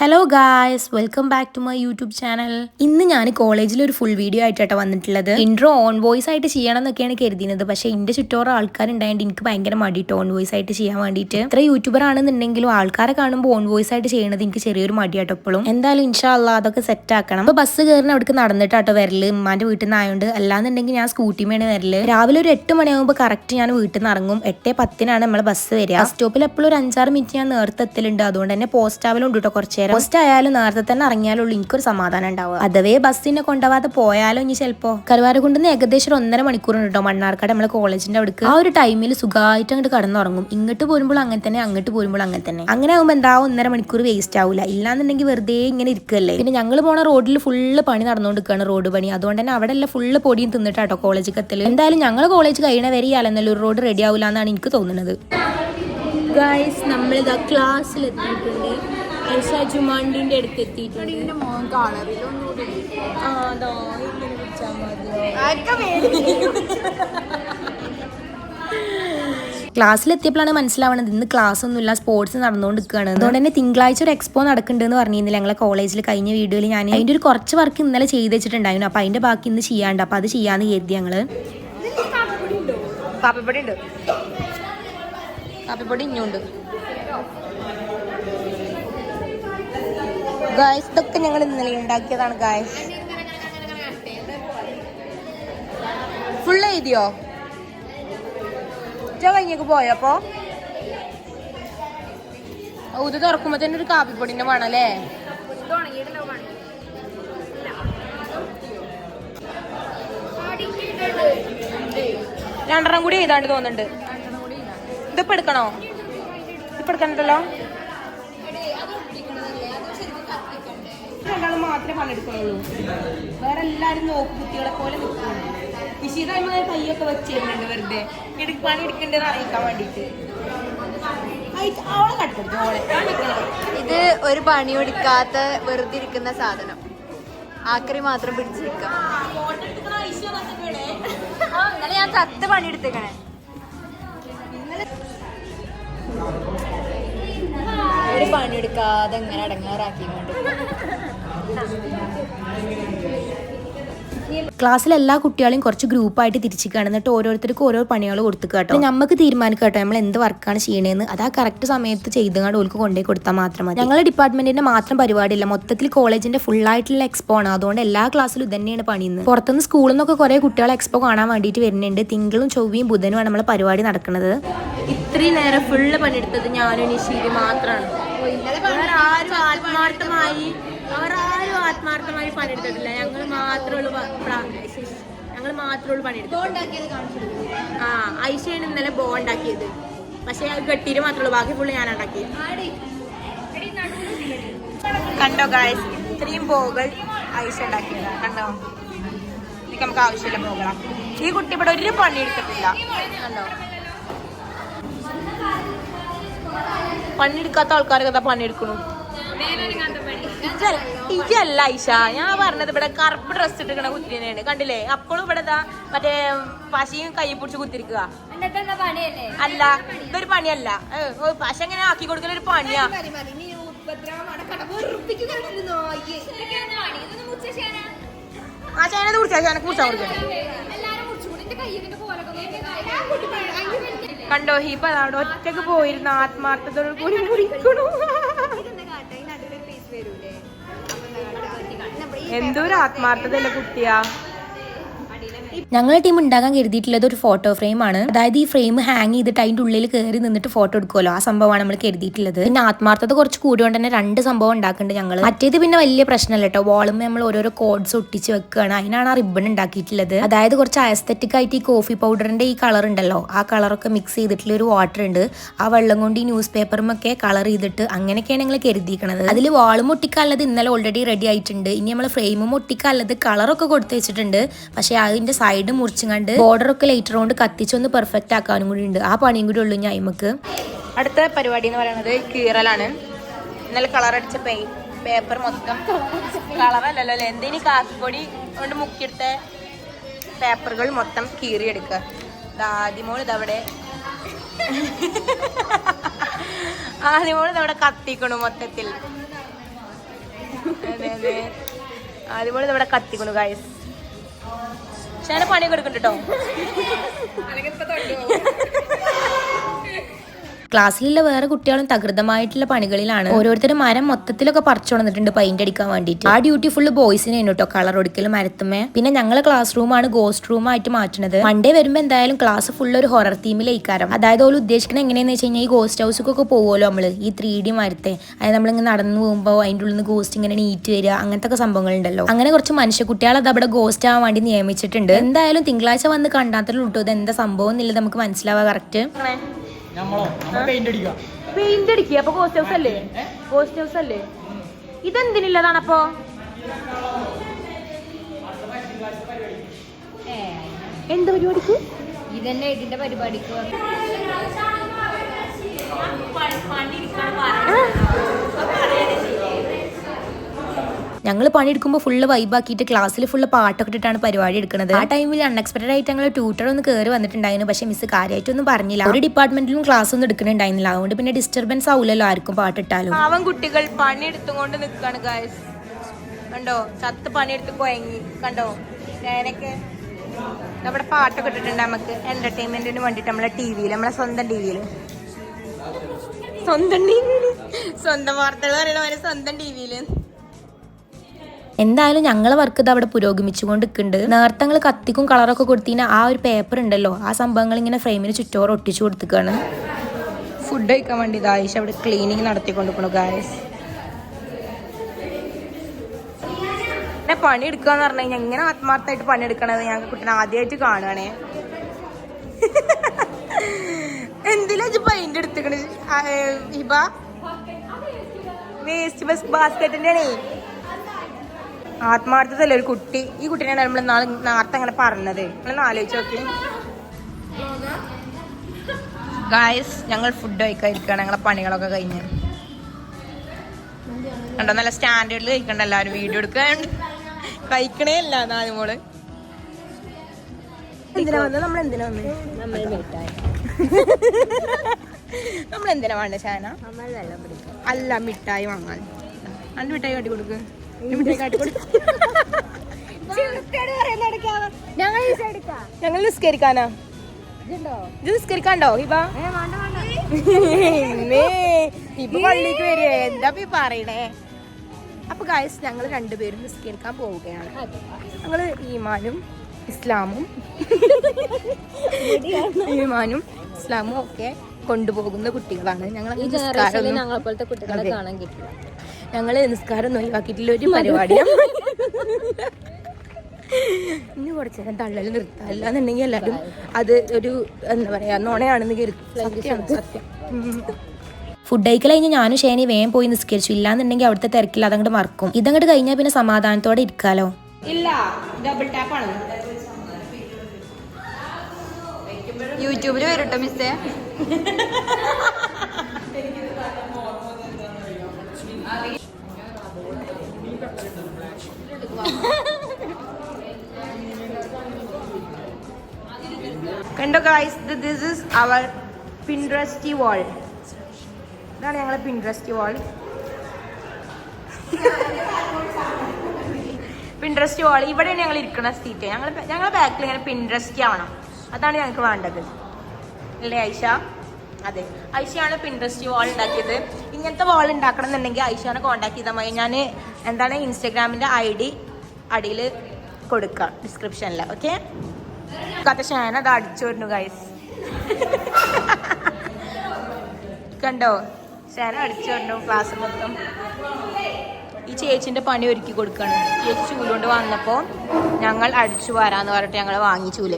Hello guys welcome back to my YouTube channel ഇന്ന് ഞാൻ കോളേജിൽ ഒരു ഫുൾ വീഡിയോ ആയിട്ടാണ് വന്നിട്ടുള്ളത്. ഇൻട്രോ ഓൺ വോയിസ് ആയിട്ട് ചെയ്യണം എന്നൊക്കെയാണ് കരുതിയത് പക്ഷെ എന്റെ ചുറ്റോറ ആൾക്കാരുണ്ടായതുകൊണ്ട് എനിക്ക് ഭയങ്കര മടിയിട്ട് ഓൺ വോയിസ് ആയിട്ട് ചെയ്യാൻ വേണ്ടിയിട്ട് ഇത്ര യൂട്യൂബർ ആണെന്നുണ്ടെങ്കിലും ആൾക്കാരെ കാണുമ്പോൾ ഓൺ വോയിസ് ആയിട്ട് ചെയ്യണത് എനിക്ക് ചെറിയൊരു മടിയാട്ടോ എപ്പോഴും എന്തായാലും ഇൻഷാ അല്ലാ അതൊക്കെ സെറ്റ് ആക്കണം. അപ്പൊ ബസ് കയറിന് അവിടേക്ക് നടന്നിട്ടാട്ടോ വരൽ. ഉമ്മാന്റെ വീട്ടിൽ നിന്ന് ആയതുകൊണ്ട് അല്ലാന്നുണ്ടെങ്കിൽ ഞാൻ സ്കൂട്ടിമേണ് വരൽ. രാവിലെ ഒരു എട്ട് മണിയാകുമ്പോൾ കറക്റ്റ് ഞാൻ വീട്ടിൽ നിന്ന് ഇറങ്ങും. എട്ട് പത്തിനാണ് നമ്മളെ ബസ് വരിക. ബസ് സ്റ്റോപ്പിൽ എപ്പോഴും ഒരു അഞ്ചാറ് മിനിറ്റ് ഞാൻ നേരത്തെ എത്തലുണ്ട്. അതുകൊണ്ട് തന്നെ പോസ്റ്റ് ആവലുണ്ട് കേട്ടോ കുറച്ച് നേരം പോസ്റ്റ് ആയാലും നേരത്തെ തന്നെ ഇറങ്ങിയാലുള്ളൂ എനിക്കൊരു സമാധാനം ഉണ്ടാവുക. അഥവേ ബസ്സിനെ കൊണ്ടുപോകാതെ പോയാലോ ഇനി ചിലപ്പോ. കരുവാരക്കുണ്ടെന്ന് ഏകദേശം ഒന്നര മണിക്കൂറുണ്ട് കേട്ടോ മണ്ണാർക്കാട് നമ്മളെ കോളേജിന്റെ അവിടേക്ക്. ആ ഒരു ടൈമിൽ സുഖമായിട്ട് അങ്ങോട്ട് കടന്നുറങ്ങും. ഇങ്ങോട്ട് പോരുമ്പോൾ അങ്ങനെ തന്നെ അങ്ങോട്ട് പോരുമ്പോൾ അങ്ങനെ തന്നെ. അങ്ങനെ ആകുമ്പോൾ എന്താ ഒന്നര മണിക്കൂർ വേസ്റ്റ് ആവില്ല ഇല്ലാന്നുണ്ടെങ്കിൽ വെറുതെ ഇങ്ങനെ ഇരിക്കല്ലേ. പിന്നെ ഞങ്ങൾ പോണ റോഡിൽ ഫുള്ള് പണി നടന്നുകൊണ്ടിരിക്കുകയാണ് റോഡ് പണി. അതുകൊണ്ട് തന്നെ അവിടെ എല്ലാം ഫുള്ള് പൊടിയും തിന്നിട്ടാട്ടോ കോളേജ് കത്തിൽ എന്തായാലും ഞങ്ങൾ കോളേജ് കഴിയണ വരെ ഈ അലനല്ലൂർ റോഡ് റെഡി ആവില്ല എന്നാണ് എനിക്ക് തോന്നുന്നത്. ഗായ്സ് നമ്മളിതാ ഇതാ ജുമാണ്ടിന്റെ അടുത്ത് എത്തിയിട്ടുണ്ട്? ക്ലാസ്സിലെത്തിയപ്പോഴാണ് മനസ്സിലാവണത് ഇന്ന് ക്ലാസ് ഒന്നുമില്ല സ്പോർട്സ് നടന്നുകൊണ്ട് നിൽക്കുകയാണ് അതുകൊണ്ട് തന്നെ തിങ്കളാഴ്ച ഒരു എക്സ്പോ നടക്കുന്നുണ്ടെന്ന് പറഞ്ഞിരുന്നില്ല ഞങ്ങളെ കോളേജിൽ കഴിഞ്ഞ വീഡിയോയിൽ ഞാൻ അതിന്റെ ഒരു കുറച്ച് വർക്ക് ഇന്നലെ ചെയ്ത് വെച്ചിട്ടുണ്ടായിരുന്നു. അപ്പോൾ അതിന്റെ ബാക്കി ഇന്ന് ചെയ്യാണ്ട് അപ്പോൾ അത് ചെയ്യാന്ന് കരുതി ഞങ്ങൾ കാപ്പിപ്പൊടി ഉണ്ട്. കാപ്പിപ്പൊടി ഇഞ്ഞുണ്ട്. ഗായ്സ് ഇതൊക്കെ ഞങ്ങൾ ഇന്നലെ ഉണ്ടാക്കിയതാണ് ഗായ്സ് ഫുൾ എഴുതിയോ? കഴിഞ്ഞേക്ക് പോയപ്പോ ഇത് തുറക്കുമ്പോ തന്നെ ഒരു കാപ്പിപ്പൊടിന്റെ വേണം അല്ലേ? രണ്ടെണ്ണം കൂടി എഴുതാണ്ട് തോന്നുന്നുണ്ട്. ഇതിപ്പോ എടുക്കണോ? ഇപ്പൊ എടുക്കണ്ടല്ലോ? രണ്ടാളും മാത്രമേ പണിയെടുക്കുന്നുള്ളൂ. വേറെ എല്ലാരും നോക്ക് കുട്ടികളെ പോലെ നിൽക്കുന്നുണ്ട് നിശ്ചിതമായ കൈയൊക്കെ വെച്ചിരുന്നുണ്ട് വെറുതെ. എടുക്ക് പണി അറിയിക്കാൻ വേണ്ടിട്ട് അവളെ കട്ടെടുത്തു അവളെ ഇത് ഒരു പണി എടുക്കാത്ത വെറുതെ ഇരിക്കുന്ന സാധനം. ആക്രി മാത്രം പിടിച്ചിരിക്കാം ഇന്നലെ ഞാൻ ചത്ത് പണിയെടുത്തേക്കണേ. ഒരു പണിയെടുക്കാതെ ഇങ്ങനെ അടങ്ങാറാക്കിക്കൊണ്ട്. ക്ലാസ്സിലെ എല്ലാ കുട്ടികളെയും കുറച്ച് ഗ്രൂപ്പായിട്ട് തിരിച്ചു എന്നിട്ട് ഓരോരുത്തർക്കും ഓരോ പണികൾ കൊടുത്തു കേട്ടോ. നമുക്ക് തീരുമാനിക്കുക കേട്ടോ. നമ്മൾ എന്ത് വർക്കാണ് ചെയ്യണേന്ന്. അത് ആ കറക്റ്റ് സമയത്ത് ചെയ്തുകൊണ്ട് ഓൾക്ക് കൊണ്ടുപോയി കൊടുത്താൽ മാത്രം മതി. ഞങ്ങളുടെ ഡിപ്പാർട്ട്മെന്റിന്റെ മാത്രം പരിപാടിയില്ല. മൊത്തത്തിൽ കോളേജിന്റെ ഫുൾ ആയിട്ടുള്ള എക്സ്പോ ആണ്. അതുകൊണ്ട് എല്ലാ ക്ലാസ്സിലും ഇത് തന്നെയാണ് പണിയുന്നത് പുറത്തുനിന്ന് സ്കൂളിൽ നിന്നൊക്കെ കുറെ കുട്ടികളെ എക്സ്പോ കാണാൻ വേണ്ടിയിട്ട് വരുന്നുണ്ട്. തിങ്കളും ചൊവ്വയും ബുധനുമാണ് നമ്മളെ പരിപാടി നടക്കുന്നത്. ഇത്രയും നേരം ഫുള്ള് പണിയെടുത്തത് ഞാനും നിഷീരി മാത്രമാണ് ആത്മാർത്ഥമായി അവരാരും ആത്മാർത്ഥമായി പണിയെടുത്തിട്ടില്ല. ഞങ്ങൾ മാത്രമുള്ള ഞങ്ങൾ മാത്രമുള്ള പണിയെടുത്തു ആ ഐഷയാണ് ഇന്നലെ ബോ ഉണ്ടാക്കിയത് പക്ഷെ അത് കെട്ടിയിട്ട് മാത്രമുള്ളൂ ബാക്കി ഫുള്ള് ഞാൻ ഉണ്ടാക്കി കണ്ടോ ഗായസ് ഇത്രയും ബോകൾ ഐഷ ഉണ്ടാക്കി കണ്ടോ? ഇതൊക്കെ നമുക്ക് ആവശ്യമില്ല ബോകളാ ഈ കുട്ടി ഇവിടെ ഒരു പണി എടുത്തിട്ടില്ല. കണ്ടോ? പണിയെടുക്കാത്ത ആൾക്കാരൊക്കെ എന്താ പണിയെടുക്കണു? ഇജല്ല- ഐഷ ഞാൻ പറഞ്ഞത് ഇവിടെ കറുപ്പ് ഡ്രസ് ഇട്ടിരിക്കണ കുത്തിനെയാണ് കണ്ടില്ലേ? അപ്പോഴും ഇവിടെ ദാ മറ്റേ പശയും കൈ പിടിച്ച് കുത്തിരിക്കുക അല്ല ഇതൊരു പണിയല്ല. പശ എങ്ങനെ ആക്കി കൊടുക്കുന്ന ഒരു പണിയാ. ആ ചേനത് കുടിച്ചാ ചേനക്ക് കുടിച്ചാ കൊടുക്കണേ. കണ്ടോ ഹിപ്പ അതാണ് ഒറ്റയ്ക്ക് പോയിരുന്ന ആത്മാർത്ഥത്തോട് കൂടി കുടിക്കണു. എന്തോ ഒരു ആത്മാർത്ഥതല്ല കുട്ടിയാ? ഞങ്ങളെ ടീം ഉണ്ടാക്കാൻ കരുതിയിട്ടുള്ളത് ഒരു ഫോട്ടോ ഫ്രെയിം ആണ്. അതായത് ഈ ഫ്രെയിം ഹാങ് ചെയ്തിട്ട് അതിന്റെ ഉള്ളിൽ കയറി നിന്നിട്ട് ഫോട്ടോ എടുക്കുമല്ലോ ആ സംഭവമാണ് നമ്മൾ കരുതിയിട്ടുള്ളത്. പിന്നെ ആത്മാർത്ഥത കുറച്ച് കൂടിയോണ്ട് തന്നെ രണ്ട് സംഭവം ഉണ്ടാക്കുന്നുണ്ട് ഞങ്ങൾ മറ്റേത് പിന്നെ വലിയ പ്രശ്നമല്ല കേട്ടോ വാളും നമ്മൾ ഓരോരോ കോഡ്സ് ഒട്ടിച്ച് വെക്കുകയാണ് അതിനാണ് ആ റിബൺ ഉണ്ടാക്കിയിട്ടുള്ളത്. അതായത് കുറച്ച് അയസ്തറ്റിക് ആയിട്ട് ഈ കോഫി പൗഡറിന്റെ ഈ കളർ ഉണ്ടല്ലോ. ആ കളറൊക്കെ മിക്സ് ചെയ്തിട്ടുള്ള ഒരു വാട്ടർ ഉണ്ട്. ആ വെള്ളം കൊണ്ട് ഈ ന്യൂസ് പേപ്പറുമൊക്കെ കളർ ചെയ്തിട്ട് അങ്ങനെയൊക്കെയാണ് ഞങ്ങൾ കരുതിയിരിക്കുന്നത് അതിൽ വാളും ഒട്ടിക്കാനുള്ളത് ഇന്നലെ ഓൾറെഡി റെഡി ആയിട്ടുണ്ട്. ഇനി നമ്മൾ ഫ്രെയിമും ഒട്ടിക്കാനുള്ളത് കളറൊക്കെ കൊടുത്ത് വെച്ചിട്ടുണ്ട്. പക്ഷേ അതിന്റെ സൈഡ് മുറിച്ചുകൊണ്ട് ബോർഡർ ഒക്കെ ലൈറ്റർ കൊണ്ട് കത്തിച്ചൊന്ന് പെർഫെക്റ്റ് ആക്കാനും കൂടി ഉണ്ട്. ആ പണിയും കൂടി ഉള്ളു ഞാൻ നമുക്ക് അടുത്ത പരിപാടി എന്ന് പറയുന്നത് കീറലാണ്. ഇന്നലെ കളർ അടിച്ച പേപ്പർ മൊത്തം. കളറല്ലല്ലോ അല്ലേ? എന്തേ കാപ്പിപ്പൊടി കൊണ്ട് മുക്കിയെടുത്ത പേപ്പറുകൾ മൊത്തം കീറിയെടുക്കുക? ആദ്യമോൾ ഇതവിടെ. ആദ്യമോൾ ഇതവിടെ കത്തിക്കണു മൊത്തത്തിൽ. അതുപോലെ ഇവിടെ കത്തിക്കണു ഗായസ് ഷാന പണിയൊക്കെ എടുക്കണ്ട ക്ലാസ്സിലുള്ള വേറെ കുട്ടികളും തകൃതമായിട്ടുള്ള പണികളിലാണ്. ഓരോരുത്തരും മരം മൊത്തത്തിലൊക്കെ പറിച്ചു വന്നിട്ടുണ്ട് പെയിന്റ് അടിക്കാൻ വേണ്ടിയിട്ട്. ആ ഡ്യൂട്ടി ഫുള്ള് ബോയ്സിന് കേട്ടോ കളർ ഒടിക്കലും മരത്തുമേ പിന്നെ ഞങ്ങളെ ക്ലാസ് റൂമാണ് ഗോസ്റ്റ് റൂം ആയിട്ട് മാറ്റുന്നത് മൺഡേ വരുമ്പോൾ എന്തായാലും ക്ലാസ് ഫുൾ ഒരു ഹൊറർ തീമിലേക്കാരം അതായത് ഓൾ ഉദ്ദേശിക്കുന്നത് എങ്ങനെയാന്ന് വെച്ച് കഴിഞ്ഞാൽ ഈ ഗോസ്റ്റ് ഹൗസിലൊക്കെ പോകുമല്ലോ നമ്മൾ. ഈ ത്രീ ഡി മരത്തെ. അതായത് നമ്മളിങ്ങനെ നടന്നു പോകുമ്പോൾ അതിന്റെ ഉള്ളിൽ നിന്ന് ഗോസ്റ്റ് ഇങ്ങനെ നീറ്റ് വരിക അങ്ങനത്തെ ഒക്കെ സംഭവങ്ങളുണ്ടല്ലോ അങ്ങനെ കുറച്ച് മനുഷ്യ കുട്ടികളെ അത് അവിടെ ഗോസ്റ്റ് ആവാൻ വേണ്ടി നിയമിച്ചിട്ടുണ്ട്. എന്തായാലും തിങ്കളാഴ്ച വന്ന് കണ്ടാത്തല്ലോ കേട്ടോ ഇത് എന്താ സംഭവം എന്നുള്ളത് നമുക്ക് മനസ്സിലാവാ കറക്റ്റ് നമ്മൾ പെയിന്റ് അടിക്കാം പെയിന്റ് അടിക്കുക. അപ്പൊ ഗോസ്റ്റ് ഹൗസ് അല്ലേ? ഗോസ്റ്റ് ഹൗസ് അല്ലേ? എന്ത് പരിപാടിക്ക്? ഇതന്നെ ഇതിന്റെ പരിപാടിക്ക് ഞങ്ങൾ പണിയെടുക്കുമ്പോൾ ഫുള്ള് വൈബാക്കിയിട്ട് ക്ലാസ്സിൽ ഫുള്ള് പാട്ടൊക്കെ ഇട്ടിട്ടാണ് പരിപാടി എടുക്കുന്നത് ആ ടൈമിൽ അൺഎക്സ്പെക്ടഡ് ആയിട്ട് ഞങ്ങൾ ട്യൂട്ടർ ഒന്ന് കയറി വന്നിട്ടുണ്ടായിരുന്നു. പക്ഷേ മിസ് കാര്യമായിട്ടൊന്നും പറഞ്ഞില്ല. ഒരു ഡിപ്പാർട്ട്മെന്റിലും ക്ലാസ് ഒന്നും എടുക്കുന്നുണ്ടായിരുന്നില്ല അതുകൊണ്ട് പിന്നെ ഡിസ്റ്റർബൻസ് ആവില്ലല്ലോ ആർക്കും പാട്ടിട്ടാലും. അവൻ കുട്ടികൾ പണിയെടുത്തുകൊണ്ട് നിൽക്കാണ് കണ്ടോ? ചത്ത് പണിയെടുത്ത് കൊയങ്ങി. കണ്ടോ? ഞാനൊക്കെ നമ്മുടെ പാട്ടൊക്കെ ഇട്ടിട്ടുണ്ട് നമുക്ക്. എന്റർടൈൻമെന്റിന് വേണ്ടിട്ട് നമ്മളെ ടി വിയിൽ നമ്മളെ സ്വന്തം ടി വിയിൽ സ്വന്തം ടി വിയിൽ സ്വന്തം വാർത്തകൾ പറയണ സ്വന്തം ടി വിയിൽ എന്തായാലും ഞങ്ങളെ വർക്ക് ഇത് അവിടെ പുരോഗമിച്ചുകൊണ്ട് നിൽക്കുന്നുണ്ട് നേർത്തങ്ങൾ കത്തിക്കും കളറൊക്കെ കൊടുത്തിന് ആ ഒരു പേപ്പർ ഉണ്ടല്ലോ. ആ സംഭവങ്ങൾ ഇങ്ങനെ ഫ്രെയിമിന് ചുറ്റോറ് ഒട്ടിച്ചു കൊടുത്തിക്കാണ്. ഫുഡ് കഴിക്കാൻ വേണ്ടി ദായിഷ അവിടെ ക്ലീനിങ് നടത്തിക്കൊണ്ടിരിക്കണു ഗായസ് എന്നെ പണി എടുക്കാന്ന് പറഞ്ഞു കഴിഞ്ഞാൽ എങ്ങനെ ആത്മാർത്ഥമായിട്ട് പണിയെടുക്കണത് ഞങ്ങൾക്ക് ഞാൻ കുട്ടനെ ആദ്യമായിട്ട് കാണുകയാണേ എന്തിനാ പെയിന്റ് എടുത്തിക്കണേ ഹിബ? വേസ്റ്റ് ബസ് ബാസ്കറ്റിന്റെ ആണേ ആത്മാർത്ഥതല്ലേ ഒരു കുട്ടി. ഈ കുട്ടീനെയാണ് നമ്മൾ നാളെ നേരത്തെ അങ്ങനെ പറഞ്ഞത്. നിങ്ങളൊന്ന് ആലോചിച്ച് നോക്കി. ഗായസ് ഞങ്ങൾ ഫുഡ് കഴിക്കാതിരിക്കുകയാണ് ഞങ്ങളെ പണികളൊക്കെ കഴിഞ്ഞ്. കണ്ടോ? നല്ല സ്റ്റാൻഡേർഡിൽ കഴിക്കണ്ട എല്ലാവരും. വീഡിയോ എടുക്കാണ്ട് കഴിക്കണേ അല്ല നാല് മോൾ. എന്തിനാ വന്നത് നമ്മൾ എന്തിനാ വന്നത് നമ്മൾ എന്തിനാ വേണ്ട ശാന അല്ല മിഠായി വാങ്ങാൻ. രണ്ട് മിഠായി കാട്ടി കൊടുക്ക്. ഞങ്ങൾ നിസ്കരിക്കാനാ. ഇത് നിസ്കരിക്കാണ്ടോ ഹിബ ഹിബ പള്ളിക്ക് വരിക. എന്താ ഈ പറയണേ? അപ്പൊ ഗായസ് ഞങ്ങൾ രണ്ടുപേരും നിസ്കരിക്കാൻ പോവുകയാണ്. ഞങ്ങൾ ഈമാനും ഇസ്ലാമും ഈമാനും ഇസ്ലാമും ഒക്കെ കൊണ്ടുപോകുന്ന കുട്ടികളാണ്. ഞങ്ങൾ ഞങ്ങളെപ്പോലത്തെ കുട്ടികളെ കാണാൻ കിട്ടില്ല. ഞങ്ങൾ നിസ്കാരം ഒഴിവാക്കിയിട്ടില്ല ഒരു പരിപാടിയാണ് ഇനി കുറച്ച് നേരം തള്ളൽ നിർത്താല്ല എന്നുണ്ടെങ്കിൽ എല്ലാവരും അത് ഒരു എന്താ പറയാ നോണയാണെന്ന് കരുതും. സത്യമാണ് സത്യം. ഫുഡ് കഴിക്കൽ കഴിഞ്ഞ് ഞാനും ഷേനി വേഗം പോയി നിസ്കരിച്ചു. ഇല്ലാന്നുണ്ടെങ്കിൽ അവിടുത്തെ തിരക്കിൽ അതങ്ങോട്ട് മറക്കും. ഇതങ്ങോട്ട് കഴിഞ്ഞാൽ പിന്നെ സമാധാനത്തോടെ ഇരിക്കാലോ. ഇല്ല ഡബിൾ ടാപ്പാണ് യൂട്യൂബിൽ വരട്ടോ മിസ്സേ? കണ്ടോ guys this is our Pinterest wall ഇതാണ് ഞങ്ങളെ പിൻട്രസ്റ്റി വാൾ പിൻട്രസ്റ്റ് വാൾ ഇവിടെയാണ് ഞങ്ങൾ ഇരിക്കുന്ന സീറ്റ് ഞങ്ങൾ ഞങ്ങളുടെ ബാക്കിൽ ഇങ്ങനെ പിൻട്രസ്റ്റ് ആവണം. അതാണ് ഞങ്ങൾക്ക് വേണ്ടത്. അല്ലേ ഐഷ? അതെ. ഐഷയാണ് പിൻട്രസ്റ്റ് വാൾ ഉണ്ടാക്കിയത്. ഇങ്ങനത്തെ വാൾ ഉണ്ടാക്കണം എന്നുണ്ടെങ്കിൽ ഐഷാനെ കോൺടാക്ട് ചെയ്താൽ മതി. ഞാൻ എന്താണ് ഇൻസ്റ്റഗ്രാമിന്റെ ഐ ഡി അടിയിൽ കൊടുക്കാം ഡിസ്ക്രിപ്ഷനിൽ ഓക്കെ കഥ ഷാൻ അത് അടിച്ചു വരുന്നു ഗൈസ് കണ്ടോ? ശാന അടിച്ചു വരുന്നു ക്ലാസ് മൊത്തം. ഈ ചേച്ചിന്റെ പണി ഒരുക്കി കൊടുക്കാണ്. ചേച്ചി ചൂലുകൊണ്ട് വന്നപ്പോൾ ഞങ്ങൾ അടിച്ചു വരാന്ന് പറഞ്ഞിട്ട് ഞങ്ങൾ വാങ്ങി ചൂൽ.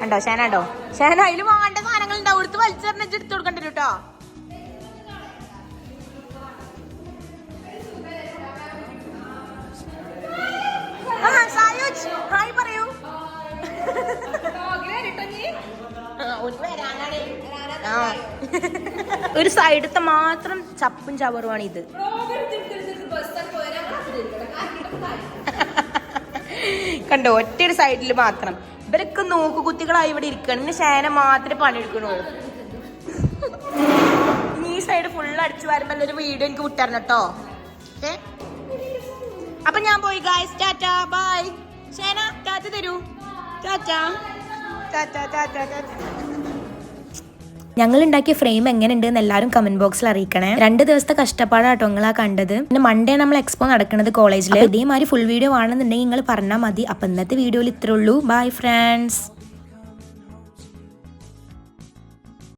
കണ്ടോ? ശാന ഉണ്ടോ ശാന അതിൽ വാങ്ങേണ്ട സാധനങ്ങൾ ഉണ്ടാവും എടുത്ത് വലിച്ചെറിഞ്ഞിട്ട് കൊടുക്കണ്ടല്ലോ കൊടുക്കണ്ട കേട്ടോ ഒരു സൈഡത്തെ മാത്രം ചപ്പും ചവറുമാണ് ഇത്. കണ്ടോ ഒറ്റ ഒരു സൈഡിൽ മാത്രം. ഇവരൊക്കെ നോക്കു കുത്തികളായി ഇവിടെ ഇരിക്കണം ഇന്ന് ശേന മാത്രമേ പണിയെടുക്കണു. ഈ സൈഡ് ഫുൾ അടിച്ചു വരുമ്പോൾ ഒരു വീഡിയോ എനിക്ക് വിട്ടരണം കേട്ടോ അപ്പൊ ഞാൻ പോയി ഗായ്സ് ടാറ്റ ബൈ ശേന ടാറ്റ തരൂ. ടാറ്റ ടാറ്റ ടാറ്റ ഞങ്ങൾ ഉണ്ടാക്കിയ ഫ്രെയിം എങ്ങനെയുണ്ട് എന്ന് എല്ലാവരും കമന്റ് ബോക്സിൽ അറിയിക്കണേ. രണ്ട് ദിവസത്തെ കഷ്ടപ്പാടാട്ടോ നിങ്ങളാ കണ്ടത്. പിന്നെ മൺഡേ നമ്മൾ എക്സ്പോ നടക്കുന്നത് കോളേജിൽ ഇതേമാതിരി ഫുൾ വീഡിയോ ആണെന്നുണ്ടെങ്കിൽ നിങ്ങൾ പറഞ്ഞാൽ മതി. അപ്പൊ ഇന്നത്തെ വീഡിയോയിൽ ഇത്രയുള്ളൂ ബൈ ഫ്രണ്ട്സ്